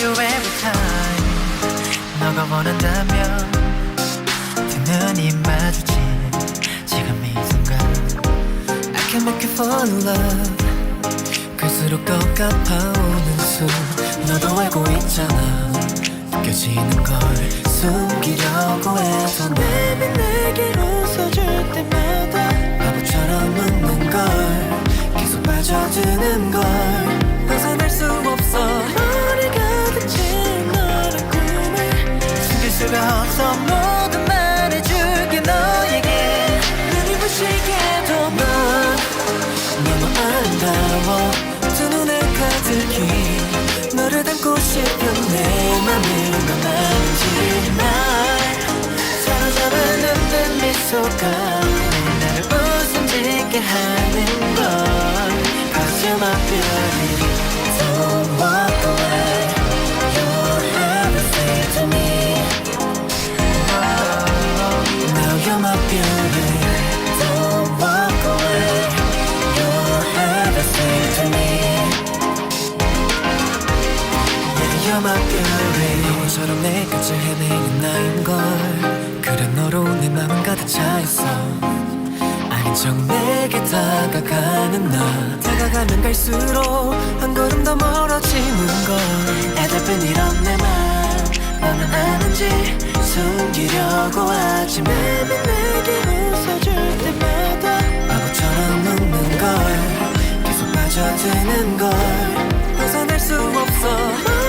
you every time. 너가 원한다면 두 눈이 마주친 지금 이 순간. I can make you fall in love. 갈수록 더 가파오는 숨 너도 알고 있잖아. 느껴지는 걸 숨기려고 해서 매일 내게 웃어줄 때마다 바보처럼 웃는 걸 계속 빠져드는 걸 아름다워. 두 눈에 가득히 너를 담고 싶은 내 맘을 넌 아는지 날 사로잡은 눈빛 미소가 나를 웃음 짓게 하는 걸. Cause Beauty 너처럼 내 끝을 헤매는 나인걸. 그래 너로 내 맘은 가득 차있어. 아닌 척 내게 다가가는 나. 다가가면 갈수록 한 걸음 더 멀어지는 걸. 애달픈 이런 내맘 너는 아는지 숨기려고 하지. 매일 내게 웃어줄 때마다 바보처럼 웃는 걸. 계속 빠져드는 걸. 벗어날 수 없어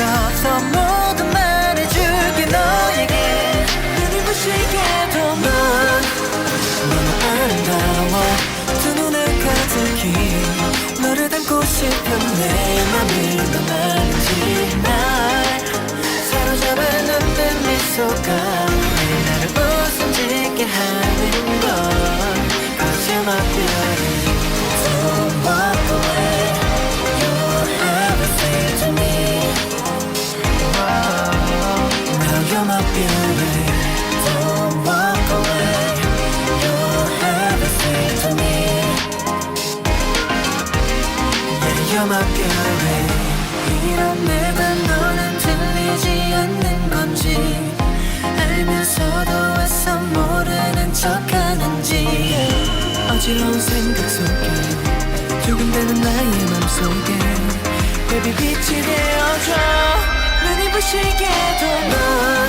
없어 모두 말해줄게 너에게. 눈이 부시게도 넌 너무 아름다워. 두 눈에 가득히 너를 담고 싶은 내넌 알지 날 사로잡은 눈빛 미소가 나를 웃음 짓게 하는 you're my Beauty 이런 내맘 너는 들리지 않는 건지 알면서도 애써 모르는 척하는지. 어지러운 생각 속에 두근대는 나의 맘속에 Baby 빛이 되어줘. 눈이 부시게도 넌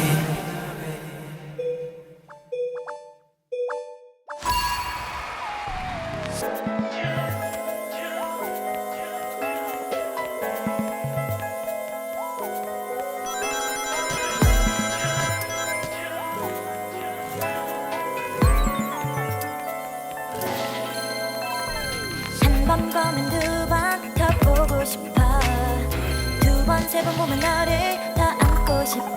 번 보면 두 번 더 보고 싶어. 두 번 세 번 보면 너를 더 안고 싶어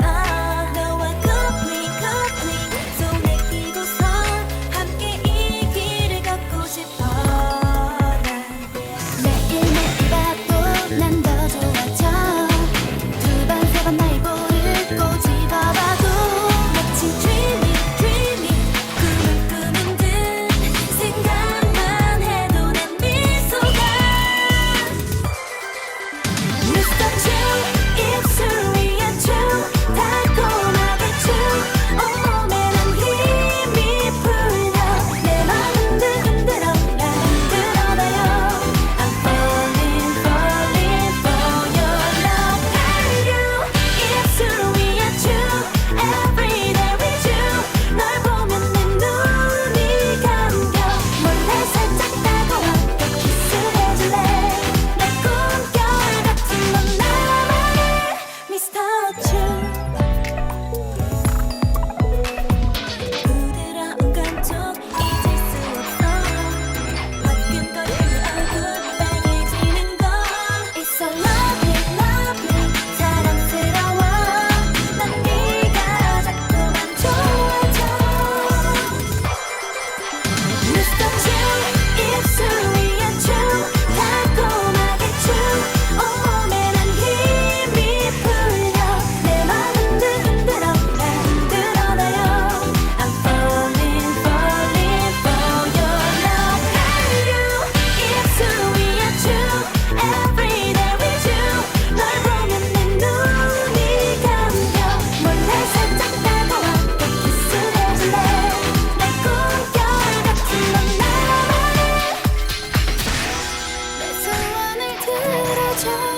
就